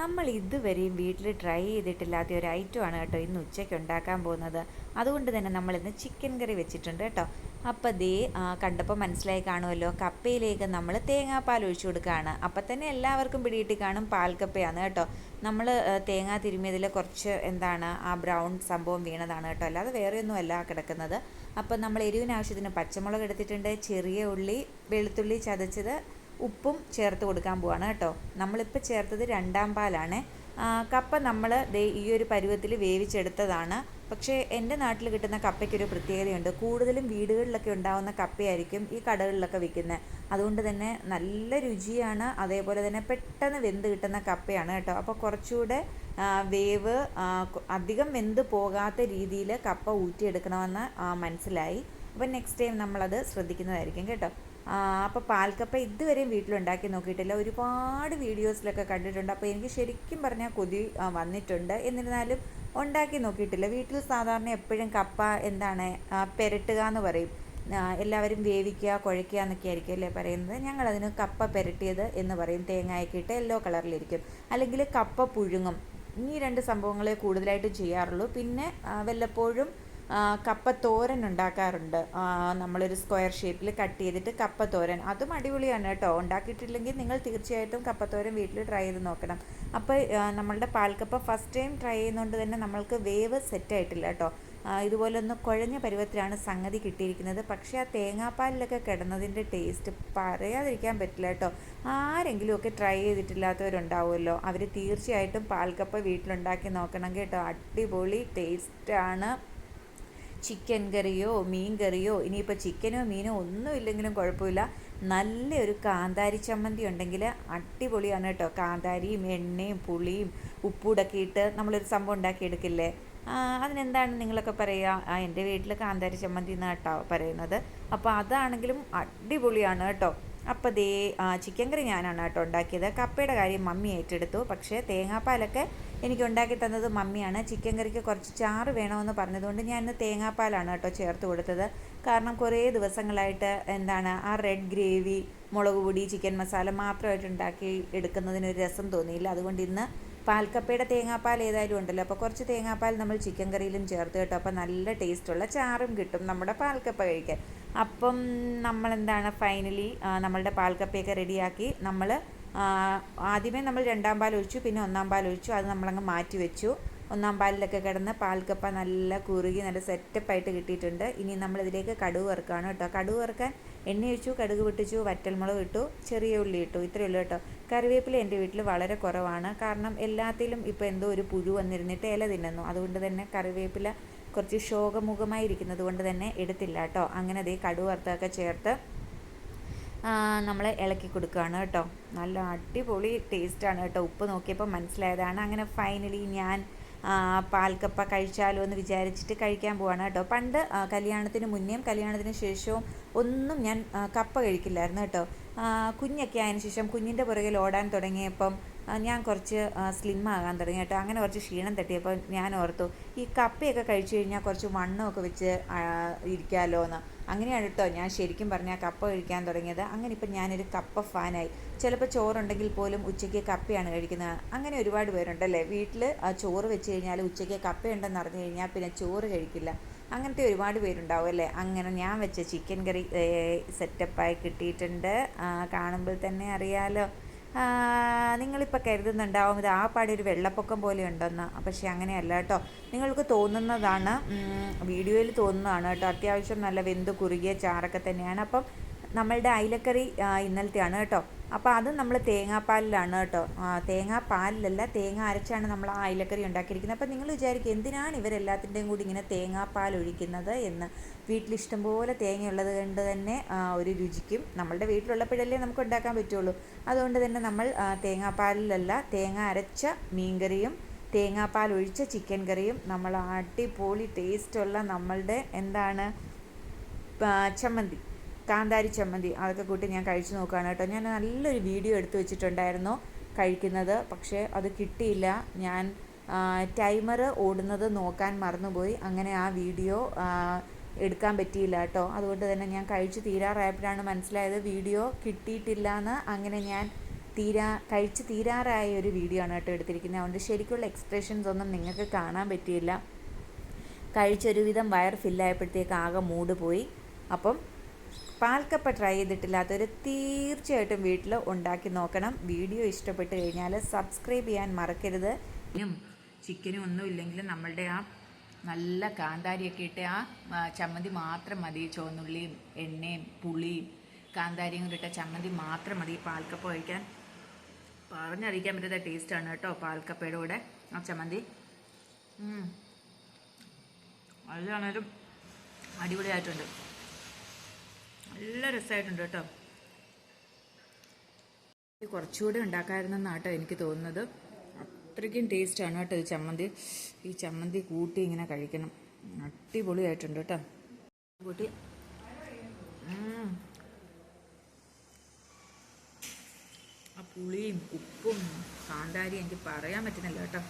നമ്മൾ ഇതുവരെയും വീട്ടിൽ ട്രൈ ചെയ്തിട്ടില്ലാത്ത ഒരു ഐറ്റമാണ് കേട്ടോ ഇന്ന് ഉച്ചയ്ക്ക് ഉണ്ടാക്കാൻ പോകുന്നത്. അതുകൊണ്ട് തന്നെ നമ്മൾ ഇന്ന് ചിക്കൻ കറി വെച്ചിട്ടുണ്ട് കേട്ടോ. അപ്പോൾ ദേ കണ്ടപ്പോൾ മനസ്സിലായി കാണുമല്ലോ കപ്പയിലേക്ക് നമ്മൾ തേങ്ങാപ്പാൽ ഒഴിച്ചു കൊടുക്കുകയാണ്. അപ്പം തന്നെ എല്ലാവർക്കും പിടിയിട്ട് കാണും പാൽക്കപ്പയാണ് കേട്ടോ. നമ്മൾ തേങ്ങ തിരുമിയതിൽ കുറച്ച് എന്താണ് ആ ബ്രൗൺ സംഭവം വീണതാണ് കേട്ടോ. അല്ലാതെ വേറെ ഒന്നുമല്ല കിടക്കുന്നത്. അപ്പം നമ്മൾ എരിവിന് ആവശ്യത്തിന് പച്ചമുളക് എടുത്തിട്ടുണ്ട് ചെറിയ ഉള്ളി വെളുത്തുള്ളി ചതച്ചത് ഉപ്പും ചേർത്ത് കൊടുക്കാൻ പോവാണ് കേട്ടോ. നമ്മളിപ്പോൾ ചേർത്തത് രണ്ടാം പാലാണ്. കപ്പ നമ്മൾ ഈ ഒരു പരുവത്തിൽ വേവിച്ചെടുത്തതാണ്. പക്ഷേ എന്റെ നാട്ടിൽ കിട്ടുന്ന കപ്പയ്ക്കൊരു പ്രത്യേകതയുണ്ട്. കൂടുതലും വീടുകളിലൊക്കെ ഉണ്ടാകുന്ന കപ്പയായിരിക്കും ഈ കടകളിലൊക്കെ വിൽക്കുന്നത് അതുകൊണ്ട് തന്നെ നല്ല രുചിയാണ്. അതേപോലെ തന്നെ പെട്ടെന്ന് വെന്ത് കിട്ടുന്ന കപ്പയാണ് കേട്ടോ. അപ്പോൾ കുറച്ചുകൂടെ വേവ് അധികം വെന്ത് പോകാത്ത രീതിയിൽ കപ്പ ഊറ്റിയെടുക്കണമെന്ന് മനസ്സിലായി. അപ്പോൾ നെക്സ്റ്റ് ടൈം നമ്മളത് ശ്രദ്ധിക്കുന്നതായിരിക്കും കേട്ടോ. അപ്പോൾ പാൽക്കപ്പ ഇതുവരെയും വീട്ടിലുണ്ടാക്കി നോക്കിയിട്ടില്ല. ഒരുപാട് വീഡിയോസിലൊക്കെ കണ്ടിട്ടുണ്ട്. അപ്പോൾ എനിക്ക് ശരിക്കും പറഞ്ഞാൽ കൊതി വന്നിട്ടുണ്ട്. എന്നിരുന്നാലും ഉണ്ടാക്കി നോക്കിയിട്ടില്ല. വീട്ടിൽ സാധാരണ എപ്പോഴും കപ്പ എന്താണ് പെരട്ടുക എന്ന് പറയും. എല്ലാവരും വേവിക്കുക കുഴയ്ക്കുക എന്നൊക്കെ ആയിരിക്കും അല്ലേ പറയുന്നത്. ഞങ്ങളതിന് കപ്പ പെരട്ടിയത് എന്ന് പറയും. തേങ്ങയൊക്കെ ഇട്ട് യെല്ലോ കളറിലിരിക്കും. അല്ലെങ്കിൽ കപ്പ പുഴുങ്ങും. ഈ രണ്ട് സംഭവങ്ങളെ കൂടുതലായിട്ട് ചെയ്യാറുള്ളൂ. പിന്നെ വല്ലപ്പോഴും കപ്പത്തോരൻ ഉണ്ടാക്കാറുണ്ട്. നമ്മളൊരു സ്ക്വയർ ഷേപ്പിൽ കട്ട് ചെയ്തിട്ട് കപ്പത്തോരൻ. അതും അടിപൊളിയാണ് കേട്ടോ. ഉണ്ടാക്കിയിട്ടില്ലെങ്കിൽ നിങ്ങൾ തീർച്ചയായിട്ടും കപ്പത്തോരൻ വീട്ടിൽ ട്രൈ ചെയ്ത് നോക്കണം. അപ്പോൾ നമ്മളുടെ പാൽക്കപ്പ ഫസ്റ്റ് ടൈം ട്രൈ ചെയ്യുന്നതുകൊണ്ട് തന്നെ നമ്മൾക്ക് വേവ് സെറ്റായിട്ടില്ല കേട്ടോ. ഇതുപോലെ ഒന്ന് കുഴഞ്ഞ പരുവത്തിലാണ് സംഗതി കിട്ടിയിരിക്കുന്നത്. പക്ഷേ ആ തേങ്ങാപ്പാലിലൊക്കെ കിടന്നതിന്റെ ടേസ്റ്റ് പറയാതിരിക്കാൻ പറ്റില്ല കേട്ടോ. ആരെങ്കിലുമൊക്കെ ട്രൈ ചെയ്തിട്ടില്ലാത്തവരുണ്ടാവുമല്ലോ. അവർ തീർച്ചയായിട്ടും പാൽക്കപ്പ വീട്ടിലുണ്ടാക്കി നോക്കണം കേട്ടോ. അടിപൊളി ടേസ്റ്റാണ് ചിക്കൻ കറിയോ മീൻ കറിയോ ഇനിയിപ്പോൾ ചിക്കനോ മീനോ ഒന്നും ഇല്ലെങ്കിലും കുഴപ്പമില്ല. നല്ലൊരു കാന്താരി ചമ്മന്തി ഉണ്ടെങ്കിൽ അടിപൊളിയാണ് കേട്ടോ. കാന്താരിയും എണ്ണയും പുളിയും ഉപ്പൂടൊക്കെ ഇട്ട് നമ്മളൊരു സംഭവം ഉണ്ടാക്കിയെടുക്കില്ലേ? അതിനെന്താണ് നിങ്ങളൊക്കെ പറയുക? എന്റെ വീട്ടിൽ കാന്താരി ചമ്മന്തി എന്നാണ് കേട്ടോ പറയുന്നത്. അപ്പോൾ അതാണെങ്കിലും അടിപൊളിയാണ് കേട്ടോ. അപ്പോൾ ദേ ചിക്കൻ കറി ഞാനാണ് കേട്ടോ ഉണ്ടാക്കിയത്. കപ്പയുടെ കാര്യം മമ്മി ഏറ്റെടുത്തു. പക്ഷേ തേങ്ങാപ്പാലൊക്കെ എനിക്ക് ഉണ്ടാക്കി തന്നത് മമ്മിയാണ്. ചിക്കൻ കറിക്ക് കുറച്ച് ചാറ് വേണമെന്ന് പറഞ്ഞതുകൊണ്ട് ഞാൻ ഇന്ന് തേങ്ങാപ്പാലാണ് കേട്ടോ ചേർത്ത് കൊടുത്തത്. കാരണം കുറേ ദിവസങ്ങളായിട്ട് എന്താണ് ആ റെഡ് ഗ്രേവി മുളക് പൊടി ചിക്കൻ മസാല മാത്രമായിട്ട് ഉണ്ടാക്കി എടുക്കുന്നതിനൊരു രസം തോന്നിയില്ല. അതുകൊണ്ട് ഇന്ന് പാൽക്കപ്പയുടെ തേങ്ങാപ്പാൽ ഏതായാലും ഉണ്ടല്ലോ. അപ്പോൾ കുറച്ച് തേങ്ങാപ്പാൽ നമ്മൾ ചിക്കൻ കറിയിലും ചേർത്ത് കേട്ടോ. അപ്പോൾ നല്ല ടേസ്റ്റുള്ള ചാറും കിട്ടും നമ്മുടെ പാൽക്കപ്പ കഴിക്കാൻ. അപ്പം നമ്മളെന്താണ് ഫൈനലി നമ്മളുടെ പാൽക്കപ്പയൊക്കെ റെഡിയാക്കി നമ്മൾ ആദ്യമേ നമ്മൾ രണ്ടാം പാൽ ഒഴിച്ചു പിന്നെ ഒന്നാം പാൽ ഒഴിച്ചു അത് നമ്മളങ്ങ് മാറ്റി വെച്ചു. ഒന്നാം പാലിലൊക്കെ കിടന്ന് പാൽക്കപ്പ നല്ല കുറുകി നല്ല സെറ്റപ്പായിട്ട് കിട്ടിയിട്ടുണ്ട്. ഇനി നമ്മളിതിലേക്ക് കടുക് വറുക്കുകയാണ് കേട്ടോ. കടുക് വറുക്കാൻ എണ്ണ ഒഴിച്ചു കടുക് വിട്ടിച്ചു വറ്റൽമുളക് ഇട്ടു ചെറിയ ഉള്ളി ഇട്ടു. ഇത്രയേ ഉള്ളൂ കേട്ടോ. കറിവേപ്പില എന്റെ വീട്ടിൽ വളരെ കുറവാണ്. കാരണം എല്ലാത്തിലും ഇപ്പോൾ എന്തോ ഒരു പുഴു വന്നിരുന്നിട്ട് ഇല തിന്നുന്നു. അതുകൊണ്ട് തന്നെ കറിവേപ്പില കുറച്ച് ശോകമുഖമായിരിക്കുന്നത് കൊണ്ട് തന്നെ എടുത്തില്ല കേട്ടോ. അങ്ങനെ അതേ കടുവർത്തൊക്കെ ചേർത്ത് നമ്മൾ ഇളക്കി കൊടുക്കുകയാണ് കേട്ടോ. നല്ല അടിപൊളി ടേസ്റ്റാണ് കേട്ടോ. ഉപ്പ് നോക്കിയപ്പോൾ മനസ്സിലായതാണ്. അങ്ങനെ ഫൈനലി ഞാൻ പാൽക്കപ്പ കഴിച്ചാലോ എന്ന് വിചാരിച്ചിട്ട് കഴിക്കാൻ പോവാണ് കേട്ടോ. പണ്ട് കല്യാണത്തിന് മുന്നേയും കല്യാണത്തിന് ശേഷവും ഒന്നും ഞാൻ കപ്പ കഴിക്കില്ലായിരുന്നു കേട്ടോ. കുഞ്ഞൊക്കെ ആയതിനു ശേഷം കുഞ്ഞിന്റെ പുറകിൽ ഓടാൻ തുടങ്ങിയപ്പം ഞാൻ കുറച്ച് സ്ലിം ആകാൻ തുടങ്ങി കേട്ടോ. അങ്ങനെ കുറച്ച് ക്ഷീണം തട്ടിയപ്പോൾ ഞാൻ ഓർത്തു ഈ കപ്പയൊക്കെ കഴിച്ചു കഴിഞ്ഞാൽ കുറച്ച് വണ്ണമൊക്കെ വെച്ച് ഇരിക്കാമല്ലോ എന്ന് അങ്ങനെയാണ് കേട്ടോ ഞാൻ ശരിക്കും പറഞ്ഞാൽ കപ്പ കഴിക്കാൻ തുടങ്ങിയത്. അങ്ങനെ ഇപ്പം ഞാനൊരു കപ്പ ഫാനായി. ചിലപ്പോൾ ചോറുണ്ടെങ്കിൽ പോലും ഉച്ചയ്ക്ക് കപ്പയാണ് കഴിക്കുന്നത്. അങ്ങനെ ഒരുപാട് പേരുണ്ടല്ലേ? വീട്ടിൽ ചോറ് വെച്ച് കഴിഞ്ഞാൽ ഉച്ചയ്ക്ക് കപ്പയുണ്ടെന്ന് അറിഞ്ഞു കഴിഞ്ഞാൽ പിന്നെ ചോറ് കഴിക്കില്ല. അങ്ങനത്തെ ഒരുപാട് പേരുണ്ടാവും അല്ലേ? അങ്ങനെ ഞാൻ വെച്ച ചിക്കൻ കറി സെറ്റപ്പായി കിട്ടിയിട്ടുണ്ട്. കാണുമ്പോൾ തന്നെ അറിയാലോ. നിങ്ങളിപ്പോൾ കരുതുന്നുണ്ടാവും ഇത് ആ പാടി ഒരു വെള്ളപ്പൊക്കം പോലെ ഉണ്ടെന്ന്. പക്ഷേ അങ്ങനെയല്ല കേട്ടോ. നിങ്ങൾക്ക് തോന്നുന്നതാണ് വീഡിയോയിൽ തോന്നുന്നതാണ് കേട്ടോ. അത്യാവശ്യം നല്ല വെന്ത് കുറുകിയ ചാറൊക്കെ തന്നെയാണ്. അപ്പം നമ്മളുടെ അയിലക്കറി ഇന്നലത്തെയാണ് കേട്ടോ. അപ്പോൾ അത് നമ്മൾ തേങ്ങാപ്പാലിലാണ് കേട്ടോ. തേങ്ങാപ്പാലിലല്ല തേങ്ങ അരച്ചാണ് നമ്മൾ ആ അയിലക്കറി ഉണ്ടാക്കിയിരിക്കുന്നത്. അപ്പോൾ നിങ്ങൾ വിചാരിക്കും എന്തിനാണ് ഇവരെല്ലാത്തിന്റെയും കൂടി ഇങ്ങനെ തേങ്ങാപ്പാൽ ഒഴിക്കുന്നത് എന്ന്? വീട്ടിൽ ഇഷ്ടംപോലെ തേങ്ങയുള്ളത് കൊണ്ട് തന്നെ ഒരു രുചിക്കും. നമ്മളുടെ വീട്ടിലുള്ളപ്പോഴല്ലേ നമുക്ക് ഉണ്ടാക്കാൻ പറ്റുള്ളൂ. അതുകൊണ്ട് തന്നെ നമ്മൾ തേങ്ങാപ്പാലിലല്ല തേങ്ങ അരച്ച മീൻകറിയും തേങ്ങാപ്പാൽ ഒഴിച്ച ചിക്കൻ കറിയും നമ്മൾ അടിപൊളി ടേസ്റ്റുള്ള നമ്മളുടെ എന്താണ് ചമ്മന്തി. കാന്താരി ചമ്മന്തി അതൊക്കെ കൂട്ടി ഞാൻ കഴിച്ചു നോക്കുകയാണ് കേട്ടോ. ഞാൻ നല്ലൊരു വീഡിയോ എടുത്തു വെച്ചിട്ടുണ്ടായിരുന്നു കഴിക്കുന്നത്. പക്ഷേ അത് കിട്ടിയില്ല. ഞാൻ ടൈമർ ഓടുന്നത് നോക്കാൻ മറന്നുപോയി. അങ്ങനെ ആ വീഡിയോ എടുക്കാൻ പറ്റിയില്ല കേട്ടോ. അതുകൊണ്ട് തന്നെ ഞാൻ കഴിച്ച് തീരാറായപ്പോഴാണ് മനസ്സിലായത് വീഡിയോ കിട്ടിയിട്ടില്ല എന്ന് അങ്ങനെ ഞാൻ തീരാ കഴിച്ച് തീരാറായ ഒരു വീഡിയോ ആണ് കേട്ടോ എടുത്തിരിക്കുന്നത്. അതുകൊണ്ട് ശരിക്കുള്ള എക്സ്പ്രഷൻസ് ഒന്നും നിങ്ങൾക്ക് കാണാൻ പറ്റിയില്ല. കഴിച്ചൊരുവിധം വയർ ഫില്ലായപ്പോഴത്തേക്ക് ആകെ മൂഡ് പോയി അപ്പം പാൽക്കപ്പ ട്രൈ ചെയ്തിട്ടില്ലാത്തവർ തീർച്ചയായിട്ടും വീട്ടിൽ ഉണ്ടാക്കി നോക്കണം. വീഡിയോ ഇഷ്ടപ്പെട്ട് കഴിഞ്ഞാൽ സബ്സ്ക്രൈബ് ചെയ്യാൻ മറക്കരുത്. ചിക്കനും ഒന്നും ഇല്ലെങ്കിൽ നമ്മളുടെ ആ നല്ല കാന്താരിയൊക്കെ ഇട്ട് ആ ചമ്മന്തി മാത്രം മതി. ചുവന്നുള്ളിയും എണ്ണയും പുളിയും കാന്താരിയും കൂടി ഇട്ട ചമ്മന്തി മാത്രം മതി. പാൽക്കപ്പ കഴിക്കാൻ പറഞ്ഞറിയിക്കാൻ പറ്റാത്ത ടേസ്റ്റാണ് കേട്ടോ പാൽക്കപ്പയുടെ കൂടെ ആ ചമ്മന്തി. അതിലാണേലും അടിപൊളിയായിട്ടുണ്ട്. നല്ല രസമായിട്ടുണ്ട് കേട്ടോ. ഇത് കുറച്ചുകൂടി ഉണ്ടാക്കാമായിരുന്നെന്നാണ് കേട്ടോ എനിക്ക് തോന്നുന്നത്. അത്രയ്ക്കും ടേസ്റ്റാണ് കേട്ടോ ഈ ചമ്മന്തി. ഈ ചമ്മന്തി കൂട്ടി ഇങ്ങനെ കഴിക്കണം. അടിപൊളിയായിട്ടുണ്ട് കേട്ടോ. കൂട്ടി. ആ പുളിയും ഉപ്പും കാന്താരിയും എനിക്ക് പറയാൻ പറ്റുന്നില്ല കേട്ടോ.